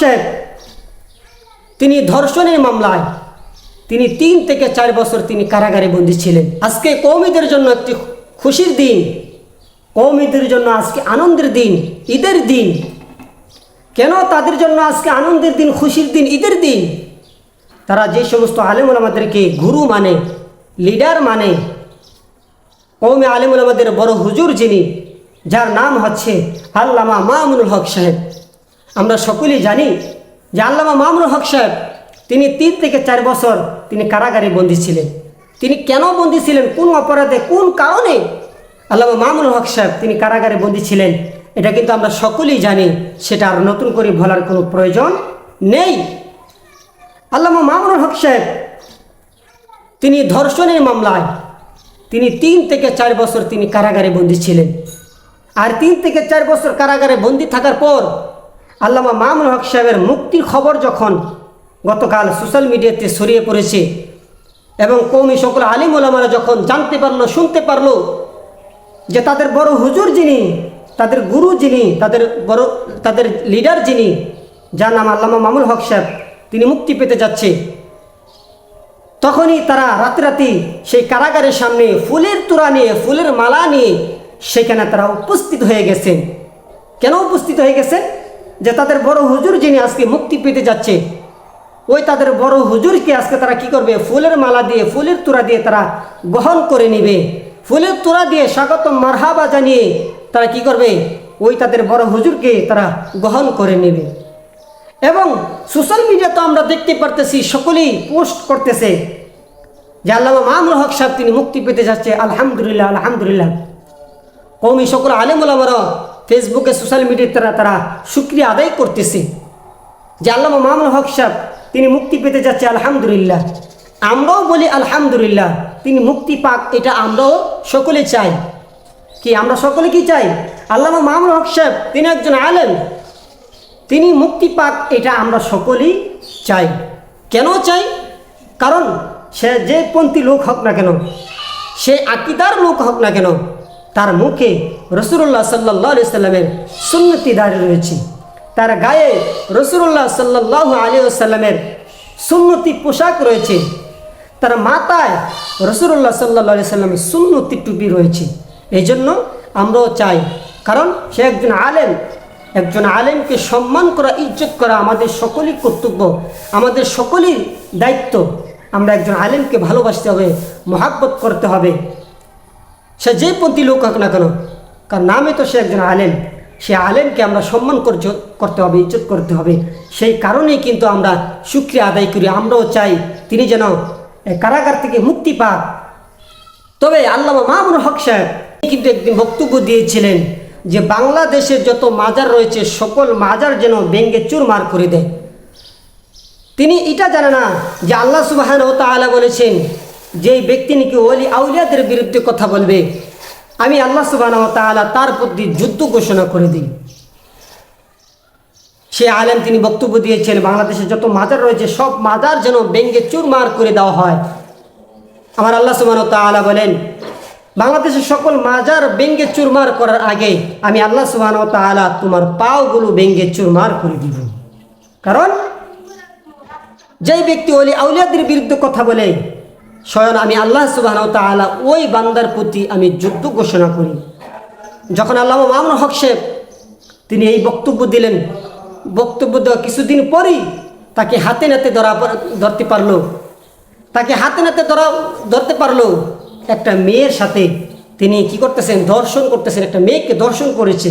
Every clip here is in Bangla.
সাহেব, তিনি ধর্ষণের মামলায় তিনি তিন থেকে চার বছর তিনি কারাগারে বন্দী ছিলেন। আজকে কৌমিদের জন্য একটি খুশির দিন, কৌমিদের জন্য আজকে আনন্দের দিন, ঈদের দিন। কেন তাদের জন্য আজকে আনন্দের দিন, খুশির দিন, ঈদের দিন? তারা যে সমস্ত আলেমুল আমাদেরকে গুরু মানে লিডার মানে কৌমে আলিমুল আমাদের বড় হুজুর যিনি, যার নাম হচ্ছে আল্লামা মামুনুল হক সাহেব। আমরা সকলেই জানি যে আল্লামা মামুনুল হক সাহেব, তিনি তিন থেকে চার বছর তিনি কারাগারে বন্দী ছিলেন। তিনি কেন বন্দী ছিলেন? কোন অপরাধে? কোন কারণে? আল্লামা মামুনুল হক সাহেব, তিনি কারাগারে বন্দী ছিলেন। এটা কিন্তু আমরা সকলেই জানি, সেটা আর নতুন করে বলার কোনো প্রয়োজন নেই। আল্লামা মামুনুল হক সাহেব, তিনি ধর্ষণের মামলায় তিনি তিন থেকে চার বছর তিনি কারাগারে বন্দী ছিলেন। আর তিন থেকে চার বছর কারাগারে বন্দী থাকার পর আল্লামা মামুল হক সাহেবের মুক্তির খবর যখন গতকাল সোশ্যাল মিডিয়াতে ছড়িয়ে পড়েছে এবং কৌমি সকল আলিম ওলামারা যখন জানতে পারল, শুনতে পারল যে তাদের বড় হুজুর যিনি, তাদের গুরু যিনি, তাদের বড়, তাদের লিডার যিনি, যার নাম আল্লামা মামুল হক সাহেব, তিনি মুক্তি পেতে যাচ্ছে। তখনই তারা রাতারাতি সেই কারাগারের সামনে ফুলের তোড়া নিয়ে, ফুলের মালা নিয়ে, সেখানে তারা উপস্থিত হয়ে গেছেন। কেন উপস্থিত হয়ে গেছে যে তাদের বড় হুজুর যিনি আজকে মুক্তি পেতে যাচ্ছে, ওই তাদের বড় হুজুরকে আজকে তারা কি করবে? ফুলের মালা দিয়ে, ফুলের তোড়া দিয়ে তারা গ্রহণ করে নেবে। ফুলের তোড়া দিয়ে স্বাগত মারহাবা জানিয়ে তারা কি করবে? ওই তাদের বড় হুজুরকে তারা গ্রহণ করে নেবে। এবং সোশ্যাল মিডিয়া তো আমরা দেখতে পারতেছি, সকলেই পোস্ট করতেছে যে আল্লামা মামুল হক সাহেব তিনি মুক্তি পেতে যাচ্ছে, আলহামদুলিল্লাহ আলহামদুলিল্লাহ। কৌমি সকল আলেমুলামারা ফেসবুকে সোশ্যাল মিডিয়াতে তারা তারা সুক্রিয়া আদায় করতেছে। যে আল্লামা মামুল হক সাহেব, তিনি মুক্তি পেতে যাচ্ছে, আলহামদুলিল্লাহ। আমরাও বলি, আলহামদুলিল্লাহ, তিনি মুক্তি পাক, এটা আমরাও সকলে চাই। কি, আমরা সকলে কি চাই? আল্লামা মামুল হক সাহেব, তিনি একজন আলেম। তিনি মুক্তি পাক, এটা আমরা সকলেই চাই। কেন চাই? কারণ সে যে পন্থী লোক হোক না কেন, সে আকিদার লোক হোক না কেন তার মুখে রসুল্লাহ সাল্লাহ সাল্লামের সুন্নতি দাঁড়িয়ে রয়েছে। তার গায়ে রসুল্লাহ সাল্লাহ আলী সাল্লামের সুন্নতি পোশাক রয়েছে। তার মাথায় রসুল্লাহ সাল্লাহ সাল্লামের সুন্নতি টুপি রয়েছে। এই জন্য আমরাও চাই, কারণ সে একজন আলেম। একজন আলেমকে সম্মান করা, ইজ্জত করা আমাদের সকলেই কর্তব্য, আমাদের সকলেই দায়িত্ব। আমরা একজন আলেমকে ভালোবাসতে হবে, মহাব্বত করতে হবে। সে যে পন্থী লোক হোক না কেন কারণ নামে তো সে একজন আলেম, সে আলেমকে আমরা সম্মান করতে- হবে, ইজ্জত করতে হবে। সেই কারণেই কিন্তু আমরা সুক্রিয়া আদায় করি, আমরাও চাই তিনি যেন কারাগার থেকে মুক্তি পাক। তবে আল্লামা মামুন হক সাহেব তিনি কিন্তু একদিন বক্তব্য দিয়েছিলেন যে বাংলাদেশের যত মাজার রয়েছে, সকল মাজার যেন ব্যঙ্গে চুরমার করে দেয়। তিনি এটা জানে না যে আল্লাহ তালা বলেছেন যেই ব্যক্তি নাকি ওলি আউলিয়াদের বিরুদ্ধে কথা বলবে, আমি আল্লাহ সুবাহান ও তালা তার প্রতি যুদ্ধ ঘোষণা করে দিই। সে আলেম তিনি বক্তব্য দিয়েছেন, বাংলাদেশে যত মাজার রয়েছে, সব মাজার যেন ব্যঙ্গে চুরমার করে দেওয়া হয়। আমার আল্লাহ সুবাহ তালা বলেন বাংলাদেশের সকল মাজার ব্যঙ্গে চুরমার করার আগে আমি আল্লাহ সুবাহ তালা তোমার পাওগুলো ব্যঙ্গে চুরমার করে দিব। কারণ, যেই ব্যক্তি ওলি আউলিয়াদের বিরুদ্ধে কথা বলে স্বয়ং আমি আল্লাহ সুবাহ তালা ওই বান্দার প্রতি আমি যুদ্ধ ঘোষণা করি। যখন আল্লাহ মামুন হক সাহেব তিনি এই বক্তব্য দিলেন, বক্তব্য দেওয়া কিছুদিন পরই তাকে হাতে নাতে ধরা ধরতে পারল। তাকে হাতে নাতে ধরা, ধরতে পারল। একটা মেয়ের সাথে তিনি কি করতেছেন? দর্শন করতেছেন। একটা মেয়েকে দর্শন করেছে।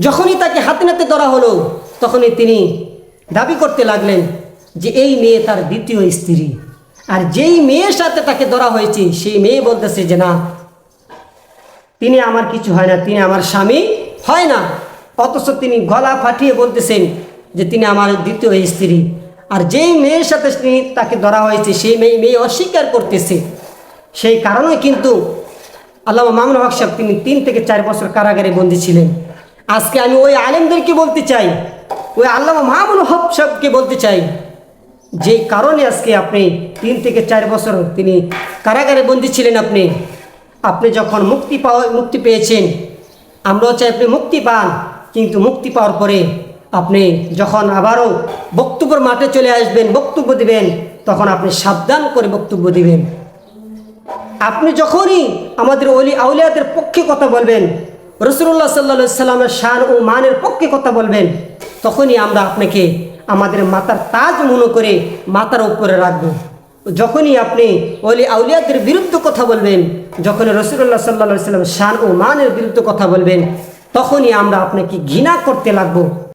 যখনই তাকে হাতে নাতে ধরা হলো, তখনই তিনি দাবি করতে লাগলেন যে এই মেয়ে তার দ্বিতীয় স্ত্রী। আর যেই মেয়ের সাথে তাকে ধরা হয়েছে, সেই মেয়ে বলতেছে যে, না, তিনি আমার কিছু হয় না, তিনি আমার স্বামী হয় না। অথচ তিনি গলা ফাটিয়ে বলতেছেন যে, তিনি আমার দ্বিতীয় স্ত্রী। আর যেই মেয়ের সাথে তিনি তাকে ধরা হয়েছে, সেই মেয়ে মেয়ে অস্বীকার করতেছে। সেই কারণে কিন্তু আল্লাহ মামুন হক সাহেব, তিনি তিন থেকে চার বছর কারাগারে বন্দী ছিলেন। আজকে আমি ওই আলেমদেরকে বলতে চাই, ওই আল্লাহ মামুন হক সাহেবকে বলতে চাই যে কারণে আজকে আপনি তিন থেকে চার বছর তিনি কারাগারে বন্দী ছিলেন আপনি আপনি যখন মুক্তি পাওয়া, মুক্তি পেয়েছেন, আমরাও চাই আপনি মুক্তি পান, কিন্তু মুক্তি পাওয়ার পরে আপনি যখন আবারও বক্তব্যের মাঠে চলে আসবেন, বক্তব্য দিবেন, তখন আপনি সাবধান করে বক্তব্য দিবেন। আপনি যখনই আমাদের অলি আউলিয়াদের পক্ষে কথা বলবেন, রসুল্লাহ সাল্লা সাল্লামের শান ও মানের পক্ষে কথা বলবেন, তখনই আমরা আপনাকে আমাদের মাতার তাজ মনে করে মাতার উপরে রাখব। যখনই আপনি অলি আউলিয়াদের বিরুদ্ধে কথা বলবেন, যখনই রসুল্লাহ সাল্লা সাল্লাম শান ও মানের বিরুদ্ধে কথা বলবেন, তখনই আমরা আপনাকে ঘৃণা করতে লাগবো।